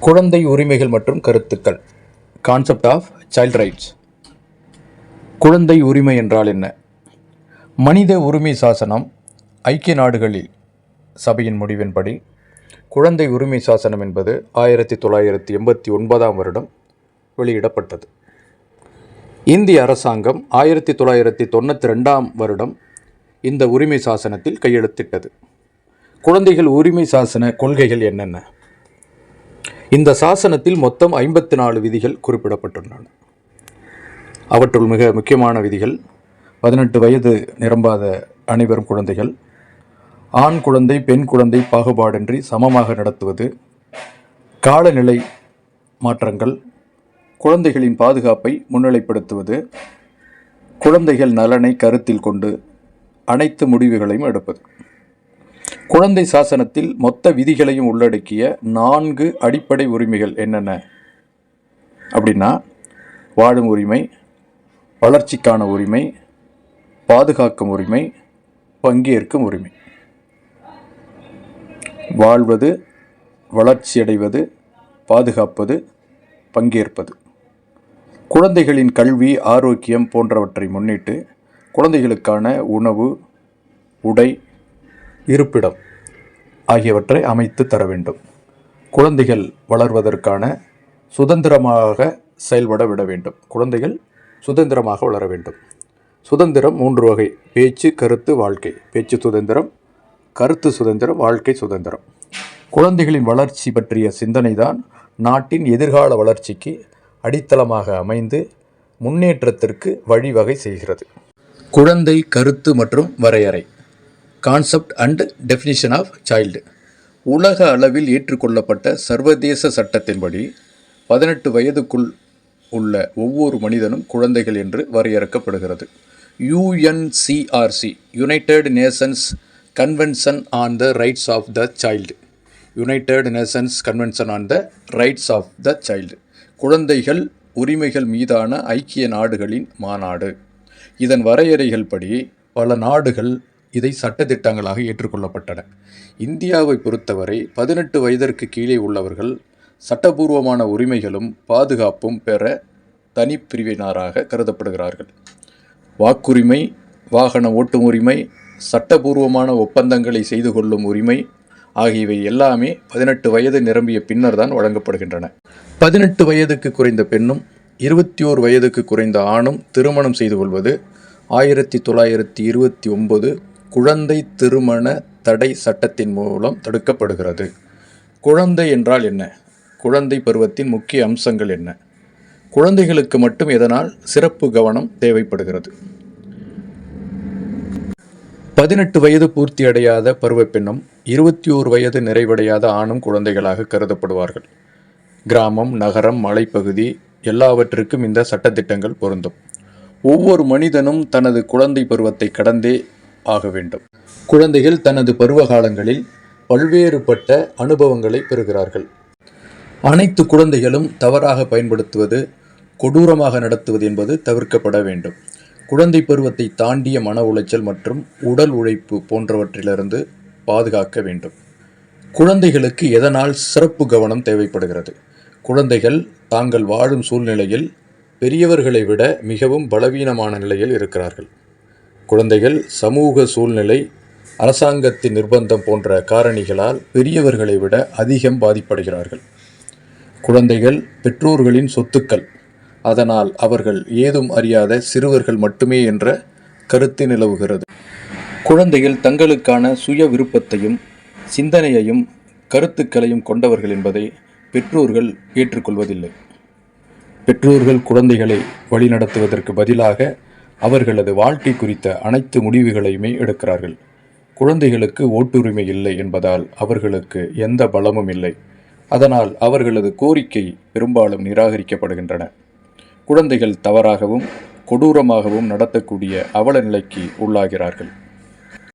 குழந்தை உரிமைகள் மற்றும் கருத்துக்கள். கான்செப்ட் ஆஃப் சைல்ட் ரைட்ஸ் குழந்தை உரிமை என்றால் என்ன? மனித உரிமை சாசனம் ஐக்கிய நாடுகளில் சபையின் முடிவின்படி குழந்தை உரிமை சாசனம் என்பது ஆயிரத்தி தொள்ளாயிரத்தி எண்பத்தி ஒன்பதாம் வருடம் வெளியிடப்பட்டது. இந்திய அரசாங்கம் ஆயிரத்தி தொள்ளாயிரத்தி தொண்ணூற்றி ரெண்டாம் வருடம் இந்த உரிமை சாசனத்தில் கையெழுத்திட்டது. குழந்தைகள் உரிமை சாசன கொள்கைகள் என்னென்ன? இந்த சாசனத்தில் மொத்தம் ஐம்பத்தி நாலு விதிகள் குறிப்பிடப்பட்டுள்ளன. அவற்றுள் மிக முக்கியமான விதிகள் பதினெட்டு வயது நிரம்பாத அனைவரும் குழந்தைகள் ஆண் குழந்தை பெண் குழந்தை பாகுபாடின்றி சமமாக நடத்துவது காலநிலை மாற்றங்கள் குழந்தைகளின் பாதுகாப்பை முன்னிலைப்படுத்துவது குழந்தைகள் நலனை கருத்தில் கொண்டு அனைத்து முடிவுகளையும் எடுப்பது. குழந்தை சாசனத்தில் மொத்த விதிகளையும் உள்ளடக்கிய நான்கு அடிப்படை உரிமைகள் என்னென்ன? அப்படின்னா வாழும் உரிமை வளர்ச்சிக்கான உரிமை பாதுகாக்கும் உரிமை பங்கேற்கும் உரிமை. வாழ்வது வளர்ச்சியடைவது பாதுகாப்பது பங்கேற்பது. குழந்தைகளின் கல்வி ஆரோக்கியம் போன்றவற்றை முன்னிட்டு குழந்தைகளுக்கான உணவு உடை இருப்பிடம் ஆகியவற்றை அமைத்து தர வேண்டும். குழந்தைகள் வளர்வதற்கான சுதந்திரமாக செயல்பட விட வேண்டும். குழந்தைகள் சுதந்திரமாக வளர வேண்டும். சுதந்திரம் மூன்று வகை. பேச்சு கருத்து வாழ்க்கை. பேச்சு சுதந்திரம் கருத்து சுதந்திரம் வாழ்க்கை சுதந்திரம். குழந்தைகளின் வளர்ச்சி பற்றிய சிந்தனை தான் நாட்டின் எதிர்கால வளர்ச்சிக்கு அடித்தளமாக அமைந்து முன்னேற்றத்திற்கு வழிவகை செய்கிறது. குழந்தை கருத்து மற்றும் வரையறை. Concept and definition of child உலக அளவில் ஏற்றுக்கொள்ளப்பட்ட சர்வதேச சட்டத்தின்படி பதினெட்டு வயதுக்குள் உள்ள ஒவ்வொரு மனிதனும் குழந்தைகள் என்று வரையறுக்கப்படுகிறது. UNCRC United Nations Convention on the rights of the child United Nations Convention on the rights of the child குழந்தைகள் உரிமைகள் மீதான ஐக்கிய நாடுகளின் மாநாடு. இதன் வரையறைகள் படி பல நாடுகள் இதை சட்ட திட்டங்களாக ஏற்றுக்கொள்ளப்பட்டன. இந்தியாவை பொறுத்தவரை பதினெட்டு வயதிற்கு கீழே உள்ளவர்கள் சட்டபூர்வமான உரிமைகளும் பாதுகாப்பும் பெற தனிப்பிரிவினராக கருதப்படுகிறார்கள். வாக்குரிமை வாகன ஓட்டும் உரிமை சட்டபூர்வமான ஒப்பந்தங்களை செய்து கொள்ளும் உரிமை ஆகியவை எல்லாமே பதினெட்டு வயது நிரம்பிய பின்னர் தான் வழங்கப்படுகின்றன. பதினெட்டு வயதுக்கு குறைந்த பெண்ணும் இருபத்தி ஓர் வயதுக்கு குறைந்த ஆணும் திருமணம் செய்து கொள்வது ஆயிரத்தி தொள்ளாயிரத்தி இருபத்தி ஒன்பது குழந்தை திருமண தடை சட்டத்தின் மூலம் தடுக்கப்படுகிறது. குழந்தை என்றால் என்ன? குழந்தை பருவத்தின் முக்கிய அம்சங்கள் என்ன? குழந்தைகளுக்கு மட்டும் இதனால் சிறப்பு கவனம் தேவைப்படுகிறது? பதினெட்டு வயது பூர்த்தியடையாத பருவ பெண்ணும் இருபத்தி ஓரு வயது நிறைவடையாத ஆணும் குழந்தைகளாக கருதப்படுவார்கள். கிராமம் நகரம் மலைப்பகுதி எல்லாவற்றிற்கும் இந்த சட்டத்திட்டங்கள் பொருந்தும். ஒவ்வொரு மனிதனும் தனது குழந்தை பருவத்தை கடந்தே ஆக வேண்டும். குழந்தைகள் தனது பருவ காலங்களில் பல்வேறுபட்ட அனுபவங்களை பெறுகிறார்கள். அனைத்து குழந்தைகளும் தவறாக பயன்படுத்துவது கொடூரமாக நடத்துவது என்பது தவிர்க்கப்பட வேண்டும். குழந்தை பருவத்தை தாண்டிய மன உளைச்சல் மற்றும் உடல் உழைப்பு போன்றவற்றிலிருந்து பாதுகாக்க வேண்டும். குழந்தைகளுக்கு எதனால் சிறப்பு கவனம் தேவைப்படுகிறது? குழந்தைகள் தாங்கள் வாழும் சூழ்நிலையில் பெரியவர்களை விட மிகவும் பலவீனமான நிலையில் இருக்கிறார்கள். குழந்தைகள் சமூக சூழ்நிலை அரசாங்கத்தின் நிர்பந்தம் போன்ற காரணிகளால் பெரியவர்களை விட அதிகம் பாதிப்படுகிறார்கள். குழந்தைகள் பெற்றோர்களின் சொத்துக்கள். அதனால் அவர்கள் ஏதும் அறியாத சிறுவர்கள் மட்டுமே என்ற கருத்து நிலவுகிறது. குழந்தைகள் தங்களுக்கான சுய விருப்பத்தையும் சிந்தனையையும் கருத்துக்களையும் கொண்டவர்கள் என்பதை பெற்றோர்கள் ஏற்றுக்கொள்வதில்லை. பெற்றோர்கள் குழந்தைகளை வழிநடத்துவதற்கு பதிலாக அவர்களது வாழ்க்கை குறித்த அனைத்து முடிவுகளையுமே எடுக்கிறார்கள். குழந்தைகளுக்கு ஓட்டுரிமை இல்லை என்பதால் அவர்களுக்கு எந்த பலமும் இல்லை. அதனால் அவர்களது கோரிக்கை பெரும்பாலும் நிராகரிக்கப்படுகின்றன. குழந்தைகள் தவறாகவும் கொடூரமாகவும் நடத்தக்கூடிய அவல நிலைக்கு உள்ளாகிறார்கள்.